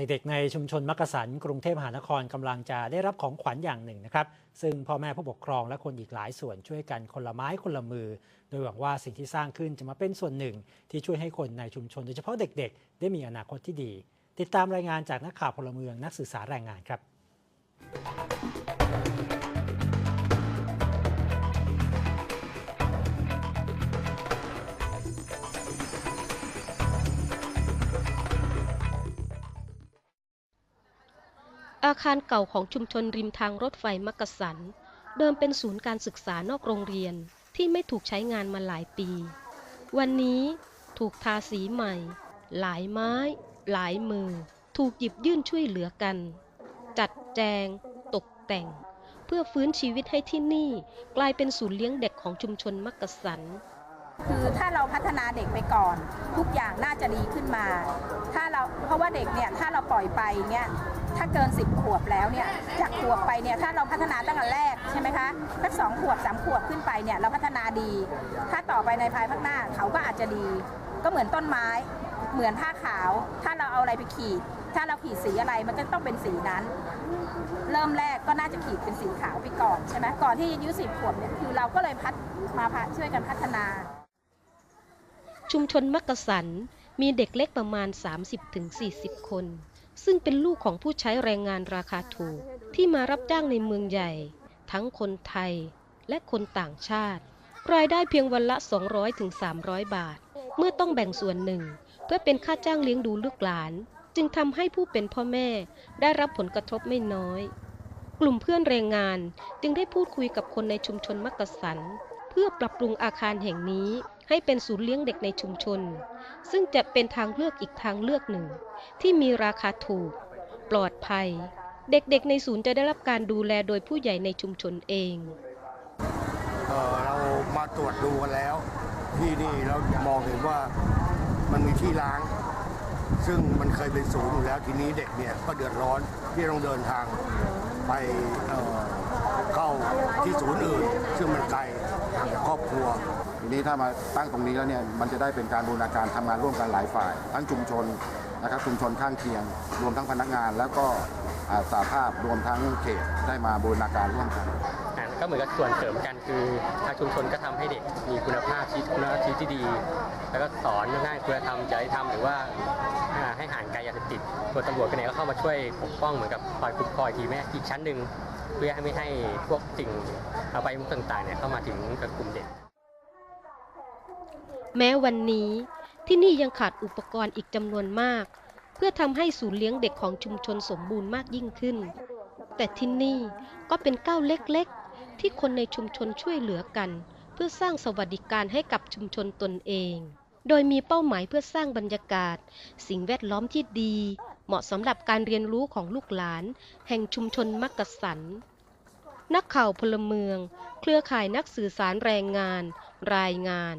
เด็กๆ ในชุมชนมักกะสันกรุงเทพมหานครกำลังจะได้รับของขวัญอย่างหนึ่งนะครับ ซึ่งพ่อแม่ผู้ปกครองและคนอีกหลายส่วนช่วยกันคนละไม้คนละมือ โดยหวังว่าสิ่งที่สร้างขึ้นจะมาเป็นส่วนหนึ่ง ที่ช่วยให้คนในชุมชนโดยเฉพาะเด็กๆ ได้มีอนาคตที่ดี ติดตามรายงานจากนักข่าวพลเมืองนักสื่อสาแรงงานครับ อาคารเก่าของชุมชนริมทางรถไฟมักกะสัน เดิมเป็นศูนย์การศึกษานอกโรงเรียนที่ไม่ถูกใช้งานมาหลายปี วันนี้ถูกทาสีใหม่ หลายไม้ หลายมือ ถูกหยิบยื่นช่วยเหลือกัน จัดแจง ตกแต่ง เพื่อฟื้นชีวิตให้ที่นี่กลายเป็นศูนย์เลี้ยงเด็กของชุมชนมักกะสันคือถ้าเราพัฒนาเด็กไปก่อน ทุกอย่างน่าจะดีขึ้นมา ถ้าเราเพราะว่าเด็กเนี่ยถ้าเราปล่อยไปเนี่ย ถ้าเกิน 10 ขวบแล้วเนี่ยจากขวบไปเนี่ยถ้าเราพัฒนาตั้งแต่แรกใช่ไหมคะสักสองขวบสามขวบขึ้นไปเนี่ยเราพัฒนาดี ถ้าต่อไปในภายภาคหน้าเขาก็อาจจะดี ก็เหมือนต้นไม้ เหมือนผ้าขาว ถ้าเราเอาอะไรไปขีด ถ้าเราขีดสีอะไรมันก็ต้องเป็นสีนั้น เริ่มแรกก็น่าจะขีดเป็นสีขาวไปก่อนใช่ไหมก่อนที่อายุสิบขวบเนี่ยคือเราก็เลยพัฒมาพะช่วยกันพัฒนา ชุมชนมักกะสันมีเด็กเล็กประมาณ 30-40 คน ซึ่งเป็นลูกของผู้ใช้แรงงานราคาถูก ที่มารับจ้างในเมืองใหญ่ ทั้งคนไทยและคนต่างชาติ รายได้เพียงวันละ 200-300 บาท เมื่อต้องแบ่งส่วนหนึ่ง เพื่อเป็นค่าจ้างเลี้ยงดูลูกหลาน จึงทำให้ผู้เป็นพ่อแม่ได้รับผลกระทบไม่น้อย กลุ่มเพื่อนแรงงานจึงได้พูดคุยกับคนในชุมชนมักกะสัน เพื่อปรับปรุงอาคารแห่งนี้ให้เป็นศูนย์เลี้ยงเด็กในชุมชน ซึ่งจะเป็นทางเลือกอีกทางเลือกหนึ่ง ที่มีราคาถูก ปลอดภัย เด็กๆ ในศูนย์จะได้รับการดูแลโดยผู้ใหญ่ในชุมชนเองเออเรามาตรวจดูกันแล้ว ที่นี่เรามองเห็นว่ามันมีที่ล้าง ซึ่งมันเคยเป็นศูนย์อยู่แล้วทีนี้เด็กเนี่ยก็เดือดร้อนที่ต้องเดินทางไปเออเข้าที่ศูนย์อื่น ซึ่งมันไกล ครอบครัวทีนี้ถ้ามาตั้งตรงนี้แล้วเนี่ยมันจะได้เป็นการบูรณาการทำงานร่วมกันหลายฝ่าย ทั้งชุมชนนะครับชุมชนข้างเคียง รวมทั้งพนักงาน แล้วก็สาภาพรวมทั้งเขตได้มาบูรณาการร่วมกันก็เหมือนกับส่วนเสริมกันคือทางชุมชนก็ทำให้เด็กมีคุณภาพชีวิตคุณภาพชีวิตที่ดี แล้วก็สอนเรื่องด้านคุณธรรมจริยธรรมหรือว่าให้ห่างไกลยาเสพติดส่วตำรวจก็เนี่ยก็เข้ามาช่วยปกป้องเหมือนกับคอยคุ้มครองทีแม่อีกชั้นหนึ่ง เพื่อให้ไม่ให้พวกสิ่งอบายมุขต่างๆเนี่ยเข้ามาถึงกับกลุ่มเด็ก แม้วันนี้ที่นี่ยังขาดอุปกรณ์อีกจำนวนมาก เพื่อทำให้ศูนย์เลี้ยงเด็กของชุมชนสมบูรณ์มากยิ่งขึ้น แต่ที่นี่ก็เป็นก้าวเล็กๆ ที่คนในชุมชนช่วยเหลือกัน เพื่อสร้างสวัสดิการให้กับชุมชนตนเอง โดยมีเป้าหมายเพื่อสร้างบรรยากาศ สิ่งแวดล้อมที่ดี เหมาะสำหรับการเรียนรู้ของลูกหลาน แห่งชุมชนมักกะสัน นักข่าวพลเมือง เครือข่ายนักสื่อสารแรงงาน รายงาน